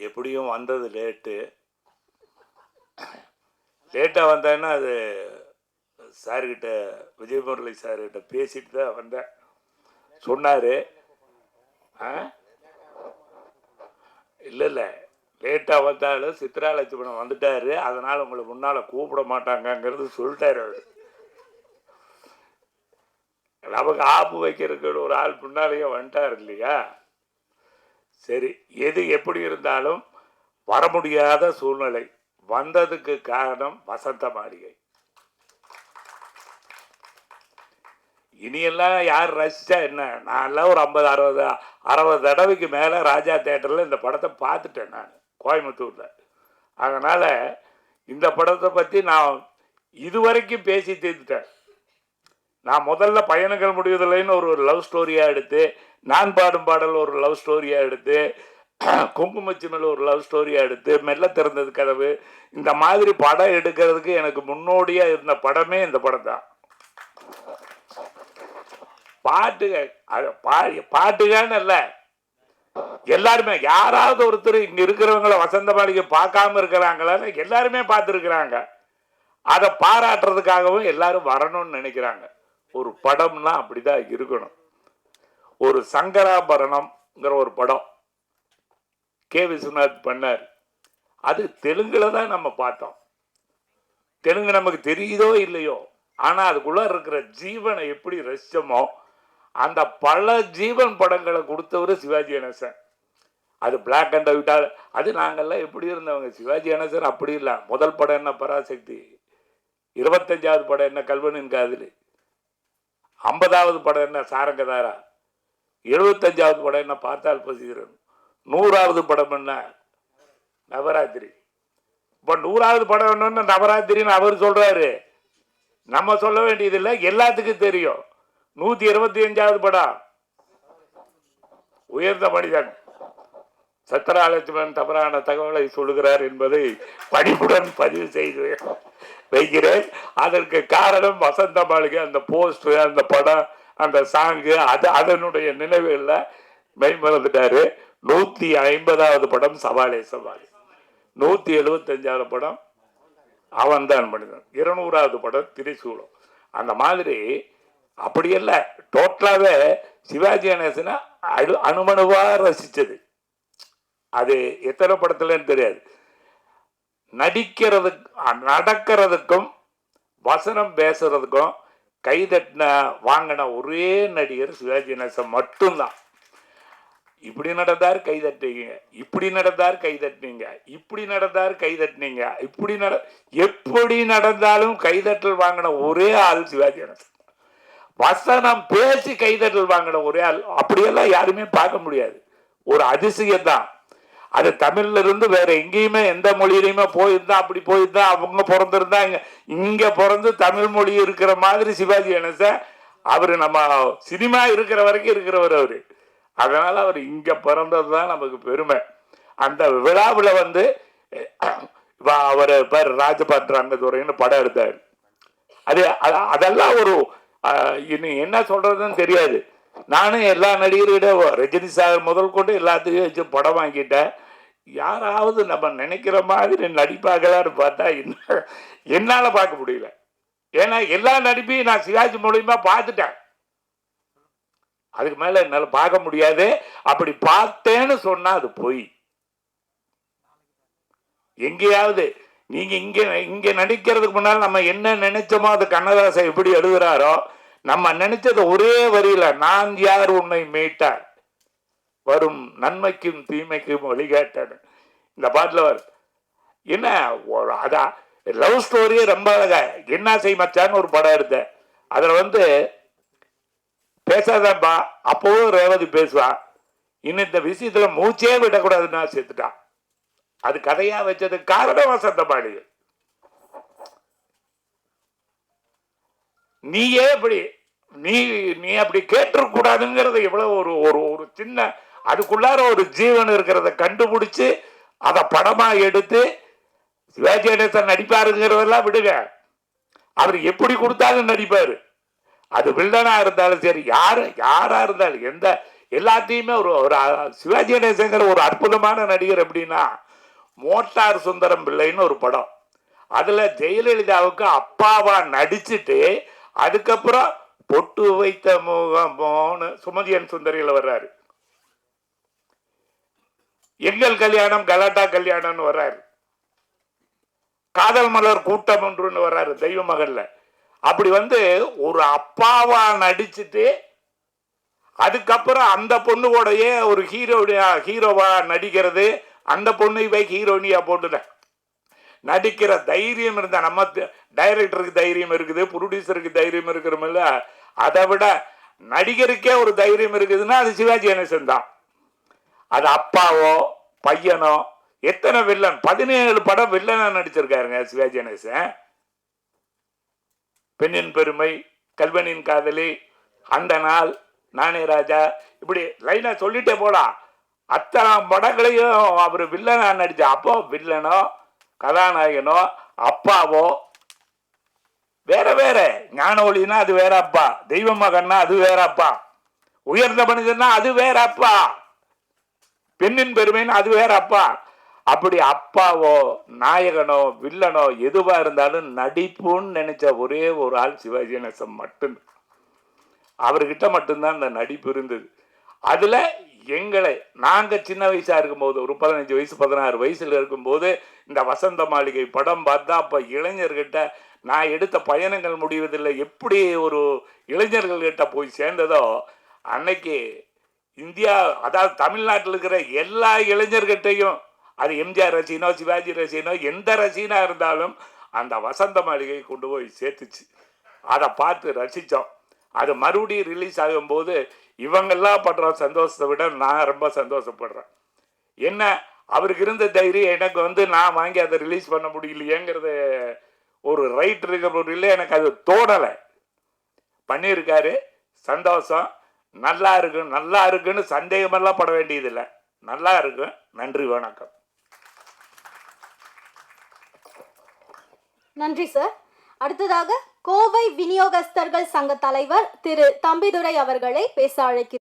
எப்படியும் வந்தது லேட்டு லேட்டாக வந்தேன்னா அது சார்கிட்ட விஜயமுரளி சார்கிட்ட பேசிட்டு தான் வந்தேன். சொன்னார். ஆ? இல்லை இல்லை. லேட்டாக வந்தாலும் சித்ரா லட்சுமணன் வந்துட்டாரு. அதனால் உங்களை முன்னால் கூப்பிட மாட்டாங்கங்கிறது சொல்லிட்டாரு அவர். நமக்கு ஆப்பு வைக்கிறதுக்கு ஒரு ஆள் முன்னாலேயே வந்துட்டார் இல்லையா? சரி எது எப்படி இருந்தாலும் வர முடியாத சூழ்நிலை. வந்ததுக்கு காரணம் வசந்த மாளிகை. இனியெல்லாம் யார் ரசித்தா என்ன? நான்லாம் ஒரு ஐம்பது அறுபது அறுபது தடவைக்கு மேலே ராஜா தேட்டரில் இந்த படத்தை பார்த்துட்டேன் நான் கோயம்புத்தூரில். அதனால் இந்த படத்தை பற்றி நான் இதுவரைக்கும் பேசி தீர்த்துட்டேன் நான் முதல்ல பயணங்கள் முடிவதில்லைன்னு ஒரு லவ் ஸ்டோரியாக எடுத்து நான் பாடும் பாடல் ஒரு லவ் ஸ்டோரியாக எடுத்து குங்குமச்சிமல் ஒரு லவ் ஸ்டோரியாக எடுத்து மெல்ல திறந்தது கதவு. இந்த மாதிரி படம் எடுக்கிறதுக்கு எனக்கு முன்னோடியாக இருந்த படமே இந்த படம் தான். பாட்டுக அது பா- பாட்டுகான்னு இல்லை. எல்லாருமே யாராவது ஒருத்தர் இங்க இருக்கிறவங்கள வசந்த மாளிகை பார்க்காம இருக்கிறாங்களான்னு எல்லாருமே பார்த்துருக்குறாங்க. அதை பாராட்டுறதுக்காகவும் எல்லாரும் வரணும்னு நினைக்கிறாங்க. ஒரு படம்னா அப்படிதான் இருக்கணும். ஒரு சங்கராபரணம்ங்கிற ஒரு படம் கே. விஸ்வநாத் பண்ணார். அது தெலுங்குல தான் நம்ம பார்த்தோம். தெலுங்கு நமக்கு தெரியுதோ இல்லையோ ஆனால் அதுக்குள்ள இருக்கிற ஜீவனை எப்படி ரசிச்சோமோ அந்த பல ஜீவன் படங்களை கொடுத்தவர் சிவாஜி கணேசன் அது பிளாக் அண்ட் ஒயிட்டால் அது நாங்கள்லாம் எப்படி இருந்தவங்க? சிவாஜி கணேசன் அப்படி இல்லை. முதல் படம் என்ன பராசக்தி? இருபத்தஞ்சாவது படம் என்ன கல்வனின் காதலி? ஐம்பதாவது படம் என்ன? சாரங்கதாரா? எழுபத்தஞ்சாவது படம் என்ன? பார்த்தால் பசிகிறன் நூறாவது படம் என்ன? நவராத்திரி. இப்போ நூறாவது படம் என்னன்னு நவராத்திரின்னு அவர் சொல்கிறாரு நம்ம சொல்ல வேண்டியதில்லை எல்லாத்துக்கும் தெரியும். நூற்றி இருபத்தி அஞ்சாவது படம். உயர்ந்த மனிதன். சத்ராலட்சுமன் தவறான தகவலை சொல்லுகிறார் என்பதை பணிப்புடன் பதிவு செய்து வைக்கிறேன். அதற்கு காரணம் வசந்த மாளிகை அந்த போஸ்ட் அந்த படம் அந்த சாங்கு அது அதனுடைய நினைவுகளில் மெய்மறந்துட்டாரு. நூத்தி ஐம்பதாவது படம் சவாலே சவால். நூத்தி எழுபத்தஞ்சாவது படம் அவன்தான் மனிதன். இருநூறாவது படம் திரிசூலம். அந்த மாதிரி அப்படியெல்லாம் டோட்டலாகவே சிவாஜி கணேசனை அணு அணுமணுவாக ரசிச்சது. அது எத்தனை படத்துலன்னு தெரியாது. நடிக்கிறது நடக்கிறதுக்கும் வசனம் பேசுறதுக்கும் கைதட்டின வாங்கின ஒரே நடிகர் சிவாஜி நேசன் மட்டும்தான். இப்படி நடந்தார் கை தட்டுவீங்க இப்படி நடந்தார் கைதட்டினீங்க இப்படி நடந்தார் கைதட்டினீங்க இப்படி நட எப்படி நடந்தாலும் கைதட்டல் வாங்கின ஒரே ஆள் சிவாஜி கணேசன் வசனம் பேசி கைதட்டல் வாங்கின ஒரே ஆள் அப்படியெல்லாம் யாருமே பார்க்க முடியாது. ஒரு அதிசயம் தான் அது தமிழ்ல இருந்து வேற எங்கேயுமே எந்த மொழியிலையுமே போயிருந்தா அப்படி போயிருந்தா அவங்க பிறந்திருந்தா இங்க இங்க பிறந்து தமிழ் மொழி இருக்கிற மாதிரி சிவாஜி கணேசன் அவரு நம்ம சினிமா இருக்கிற வரைக்கும் இருக்கிறவர் அவரு. அதனால அவர் இங்க பிறந்தது தான் நமக்கு பெருமை. அந்த விழாவில் வந்து அவர் பேர் ராஜபாட் ரங்கதுரைன்னு படம் எடுத்தார். அது அதெல்லாம் ஒரு இனி என்ன சொல்றதுன்னு தெரியாது. நானும் எல்லா நடிகர்கிட்ட ரஜினி சாகர் முதல் கொண்டு எல்லாத்தையும் வச்சு படம் வாங்கிட்டேன். யாராவது நம்ம நினைக்கிற மாதிரி நடிப்பாங்களான்னு பார்த்தா என்ன என்னால் பார்க்க முடியல. ஏன்னா எல்லா நடிப்பையும் நான் சிவாஜி மூலியமா பார்த்துட்டேன். அதுக்கு மேலே என்னால் பார்க்க முடியாது. அப்படி பார்த்தேன்னு சொன்னால் அது பொய். எங்கேயாவது நீங்கள் இங்கே இங்கே நடிக்கிறதுக்கு முன்னால் நம்ம என்ன நினைச்சோமோ அது கண்ணதாசன் எப்படி எழுதுகிறாரோ நம்ம நினைச்சது ஒரே வரியில நான் யார் உன்னை மீட்டார்? வரும் நன்மைக்கும் தீமைக்கும் வழிகாட்டேன் இந்த பாட்டில் வரும். என்ன? ஒரு- அதான் லவ் ஸ்டோரியே ரொம்ப அழகா. என்ன செய் மச்சான்னு ஒரு படம் எடுத்தேன் அதில் வந்து பேசாதப்பா அப்போவும் ரேவதி பேசுவான் இன்னும் இந்த விஷயத்தில் மூச்சே விடக்கூடாதுன்னா செத்துட்டான் அது கதையாக வச்சது காரணம் வசந்த நீயே இப்படி நீ நீ அப்படி கேட்டுக்கூடாதுங்கிறது இவ்வளவு ஒரு ஒரு ஒரு சின்ன அதுக்குள்ளார ஒரு ஜீவன் இருக்கிறத கண்டுபிடிச்சு அதை படமா எடுத்து சிவாஜி கணேசன் நடிப்பாருங்கிறதெல்லாம் விடுங்க. அவர் எப்படி கொடுத்தாலும் நடிப்பாரு. அது வில்லனா இருந்தாலும் சரி யாரு யாரா இருந்தாலும் எந்த எல்லாத்தையுமே ஒரு ஒரு சிவாஜி கணேசங்கிற ஒரு அற்புதமான நடிகர் எப்படின்னா மோட்டார் சுந்தரம் பிள்ளைன்னு ஒரு படம். அதில் ஜெயலலிதாவுக்கு அப்பாவா நடிச்சுட்டு அதுக்கப்புறம் பொட்டு வைத்த முகமோன்னு சுமதியன் சுந்தரியில் வர்றாரு. எங்கள் கல்யாணம் கலாட்டா கல்யாணம்னு வர்றாரு. காதல் மலர் கூட்டம் ஒன்றுன்னு வர்றாரு தெய்வ மகள்ல. அப்படி வந்து ஒரு அப்பாவா நடிச்சுட்டு அதுக்கப்புறம் அந்த பொண்ணு கூடயே ஒரு ஹீரோடியா ஹீரோவா நடிக்கிறது அந்த பொண்ணு போய் ஹீரோனியா போட்டுட்டேன். நடிக்கிற தைரியம் இருந்தால் நம்ம டைரக்டருக்கு தைரியம் இருக்குது ப்ரொடியூசருக்கு தைரியம் இருக்கிறோமில்ல அதை விட நடிகருக்கே ஒரு தைரியம் இருக்குதுன்னா அது சிவாஜி கணேசன் தான். அது அப்பாவோ பையனோ எத்தனை வில்லன் பதினேழு படம் வில்லனா நடிச்சிருக்காருங்க சிவாஜி கணேசன். பெண்ணின் பெருமை கல்வனின் காதலி அந்த நாள் நானே ராஜா இப்படி லைனா சொல்லிட்டே போலாம். அத்தனை படங்களையும் அவர் வில்லனா நடிச்ச அப்போ வில்லனோ கதாநாயகனோ அப்பாவோ வேற வேற. ஞான ஒளினா அது வேற அப்பா. தெய்வ மகன்னா அது வேற அப்பா. உயர்ந்த மனிதன்னா அது வேற அப்பா. பெண்ணின் பெருமைன்னு அது வேற அப்பா. அப்படி அப்பாவோ நாயகனோ வில்லனோ எதுவா இருந்தாலும் நடிப்புன்னு நினைச்ச ஒரே ஒரு ஆள் சிவாஜி கணேசன் மட்டும். அவர்கிட்ட மட்டும்தான் அந்த நடிப்பு இருந்தது. அதுல எங்களை நாங்கள் சின்ன வயசாக இருக்கும்போது ஒரு பதினஞ்சு வயசு பதினாறு வயசில் இருக்கும்போது இந்த வசந்த மாளிகை படம் பார்த்தா அப்போ இளைஞர்கிட்ட நான் எடுத்த பயணங்கள் முடிவதில்லை. எப்படி ஒரு இளைஞர்கள்கிட்ட போய் சேர்ந்ததோ அன்னைக்கு இந்தியா அதாவது தமிழ்நாட்டில் இருக்கிற எல்லா இளைஞர்கிட்டையும் அது எம்ஜிஆர் ரசிகனோ சிவாஜி ரசிகனோ எந்த ரசிகனா இருந்தாலும் அந்த வசந்த மாளிகை கொண்டு போய் சேர்த்துச்சு. அதை பார்த்து ரசித்தோம் அது மறுபடியும் ரிலீஸ் ஆகும்போது இவங்கெல்லாம் படுற சந்தோஷத்தை விட நான் ரொம்ப சந்தோஷப்படுறேன். என்ன? அவருக்கு இருந்த தைரியம் எனக்கு வந்து நான் வாங்கி அதை ரிலீஸ் பண்ண முடியலையேங்கிறது ஒரு ரைட் இருக்கிற எனக்கு அது தோணலை. பண்ணியிருக்காரு சந்தோஷம். நல்லா இருக்கு நல்லா இருக்குன்னு சந்தேகமெல்லாம் பட வேண்டியதில்லை. நல்லா இருக்கும் நன்றி வணக்கம். நன்றி சார் அடுத்ததாக கோவை விநியோகஸ்தர்கள் சங்க தலைவர் திரு தம்பிதுரை அவர்களை பேச அழைக்கிறேன்